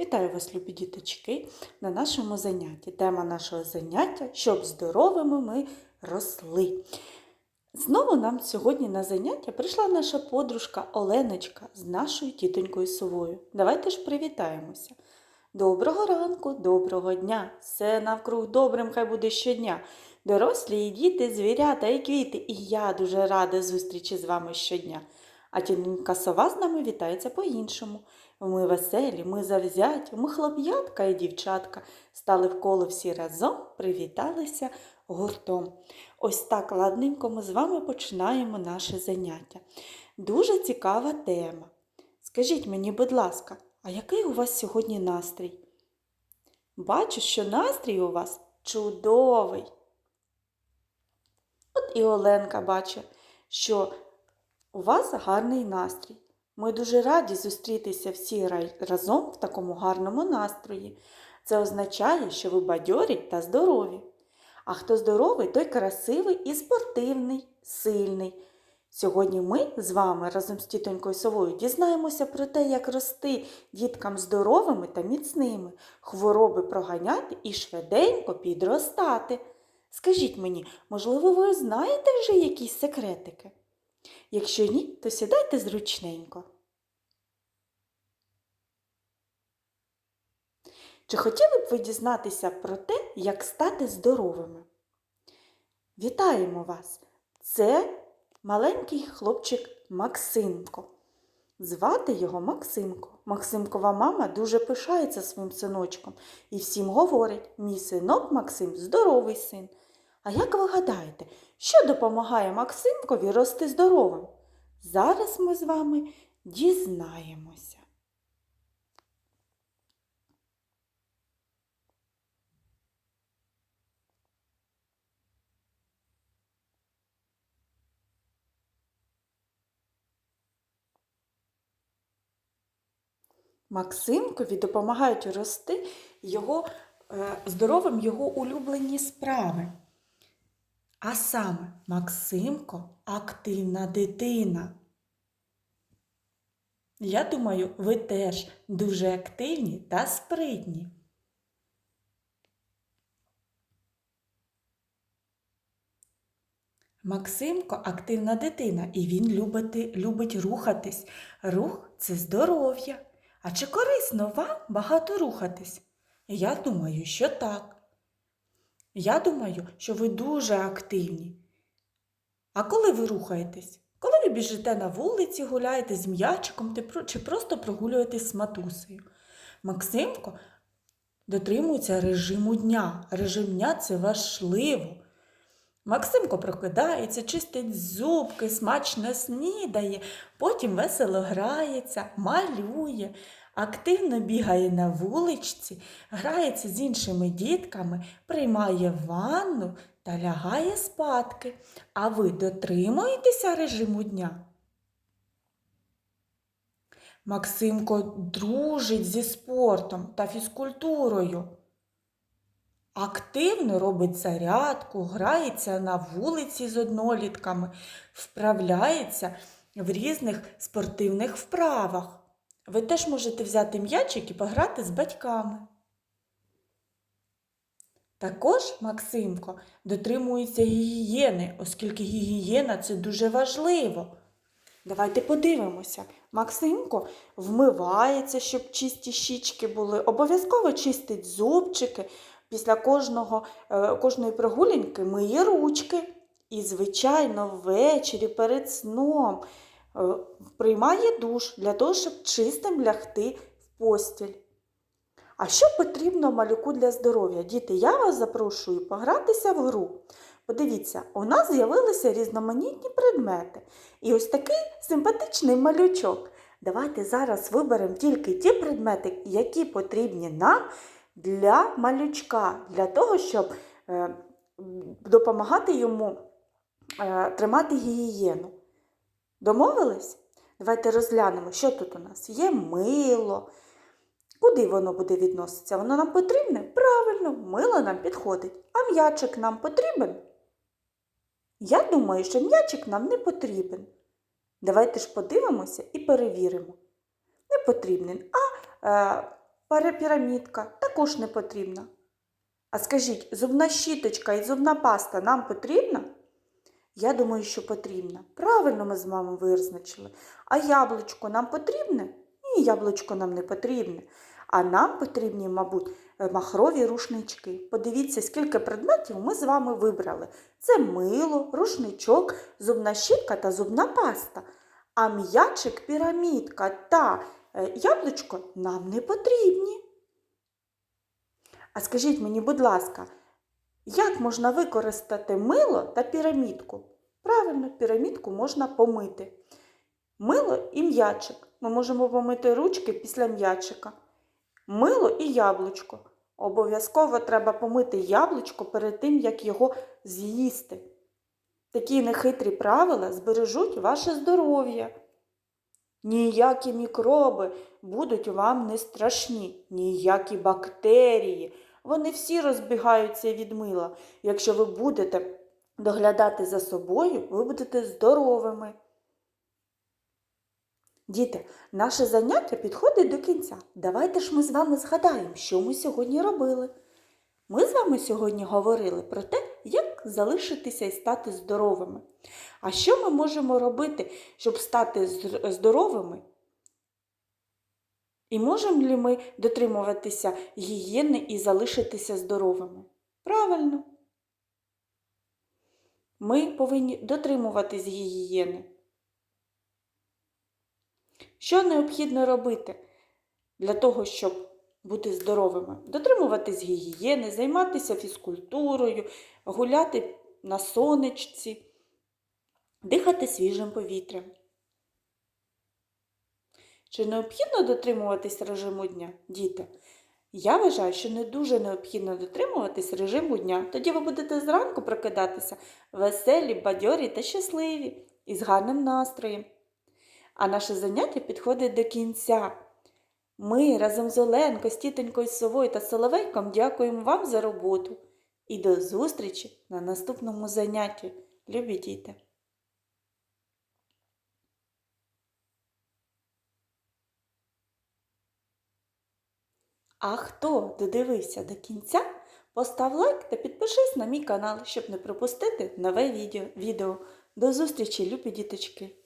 Вітаю вас, любі діточки, на нашому занятті. Тема нашого заняття щоб здоровими ми росли. Знову нам сьогодні на заняття прийшла наша подружка Оленочка з нашою тітонькою совою. Давайте ж привітаємося. Доброго ранку, доброго дня! Все навкруг добрим хай буде щодня. Дорослі і діти, звірята і квіти, і я дуже рада зустрічі з вами щодня. А тітонька сова з нами вітається по-іншому. Ми веселі, ми завзяті, ми хлоп'ятка і дівчатка. Стали в коло всі разом, привіталися гуртом. Ось так ладненько ми з вами починаємо наше заняття. Дуже цікава тема. Скажіть мені, будь ласка, а який у вас сьогодні настрій? Бачу, що настрій у вас чудовий. От і Оленка бачить, що у вас гарний настрій. Ми дуже раді зустрітися всі разом в такому гарному настрої. Це означає, що ви бадьорі та здорові. А хто здоровий, той красивий і спортивний, сильний. Сьогодні ми з вами разом з тітонькою совою дізнаємося про те, як рости діткам здоровими та міцними, хвороби проганяти і швиденько підростати. Скажіть мені, можливо, ви знаєте вже якісь секретики? Якщо ні, то сідайте зручненько. Чи хотіли б ви дізнатися про те, як стати здоровими? Вітаємо вас! Це маленький хлопчик Максимко. Звати його Максимко. Максимкова мама дуже пишається своїм синочком і всім говорить: мій синок Максим здоровий син. А як ви гадаєте, що допомагає Максимкові рости здоровим? Зараз ми з вами дізнаємося. Максимкові допомагають рости його, е, здоровим його улюблені справи. А саме Максимко активна дитина. Я думаю, ви теж дуже активні та спритні. Максимко активна дитина, і він любить, любить рухатись. Рух це здоров'я. А чи корисно вам багато рухатись? Я думаю, що так. Я думаю, що ви дуже активні. А коли ви рухаєтесь? Коли ви біжите на вулиці, гуляєте з м'ячиком чи просто прогулюєтесь з матусею? Максимко дотримується режиму дня. Режим дня це важливо. Максимко прокидається, чистить зубки, смачно снідає, потім весело грається, малює, активно бігає на вуличці, грається з іншими дітками, приймає ванну та лягає спадки. А ви дотримуєтеся режиму дня? Максимко дружить зі спортом та фізкультурою. Активно робить зарядку, грається на вулиці з однолітками, вправляється в різних спортивних вправах. Ви теж можете взяти м'ячик і пограти з батьками. Також Максимко дотримується гігієни, оскільки гігієна це дуже важливо. Давайте подивимося. Максимко вмивається, щоб чисті щічки були. Обов'язково чистить зубчики. Після кожного, е, кожної прогулянки миє ручки. І, звичайно, ввечері перед сном приймає душ для того, щоб чистим лягти в постіль. А що потрібно малюку для здоров'я? Діти, я вас запрошую погратися в гру. Подивіться, у нас з'явилися різноманітні предмети. І ось такий симпатичний малючок. Давайте зараз виберемо тільки ті предмети, які потрібні нам для малючка, для того, щоб е, допомагати йому е, тримати гігієну. Домовились? Давайте розглянемо, що тут у нас є мило. Куди воно буде відноситися? Воно нам потрібне? Правильно, мило нам підходить. А м'ячик нам потрібен? Я думаю, що м'ячик нам не потрібен. Давайте ж подивимося і перевіримо. Не потрібен. А е, Пірамідка також не потрібна. А скажіть, зубна щіточка і зубна паста нам потрібна? Я думаю, що потрібна. Правильно ми з вами визначили. А яблучко нам потрібне? Ні, яблучко нам не потрібне. А нам потрібні, мабуть, е, махрові рушнички. Подивіться, скільки предметів ми з вами вибрали. Це мило, рушничок, зубна щітка та зубна паста. А м'ячик, пірамідка та е, яблучко нам не потрібні. А скажіть мені, будь ласка, як можна використати мило та пірамідку? Правильно, пірамідку можна помити. Мило і м'ячик. Ми можемо помити ручки після м'ячика. Мило і яблучко. Обов'язково треба помити яблучко перед тим, як його з'їсти. Такі нехитрі правила збережуть ваше здоров'я. Ніякі мікроби будуть вам не страшні, ніякі бактерії. Вони всі розбігаються від мила. Якщо ви будете доглядати за собою, ви будете здоровими. Діти, наше заняття підходить до кінця. Давайте ж ми з вами згадаємо, що ми сьогодні робили. Ми з вами сьогодні говорили про те, як залишитися і стати здоровими. А що ми можемо робити, щоб стати здоровими? І можемо ли ми дотримуватися гігієни і залишитися здоровими? Правильно. Ми повинні дотримуватись гігієни. Що необхідно робити для того, щоб бути здоровими? Дотримуватись гігієни, займатися фізкультурою, гуляти на сонечці, дихати свіжим повітрям. Чи необхідно дотримуватись режиму дня, діти? Я вважаю, що не дуже необхідно дотримуватись режиму дня. Тоді ви будете зранку прокидатися веселі, бадьорі та щасливі і з гарним настроєм. А наше заняття підходить до кінця. Ми разом з Оленкою, з тітонькою Совою та Соловейком дякуємо вам за роботу. І до зустрічі на наступному занятті. Любі діти! А хто додивився до кінця, постав лайк та підпишись на мій канал, щоб не пропустити нове відео. До зустрічі, любі діточки!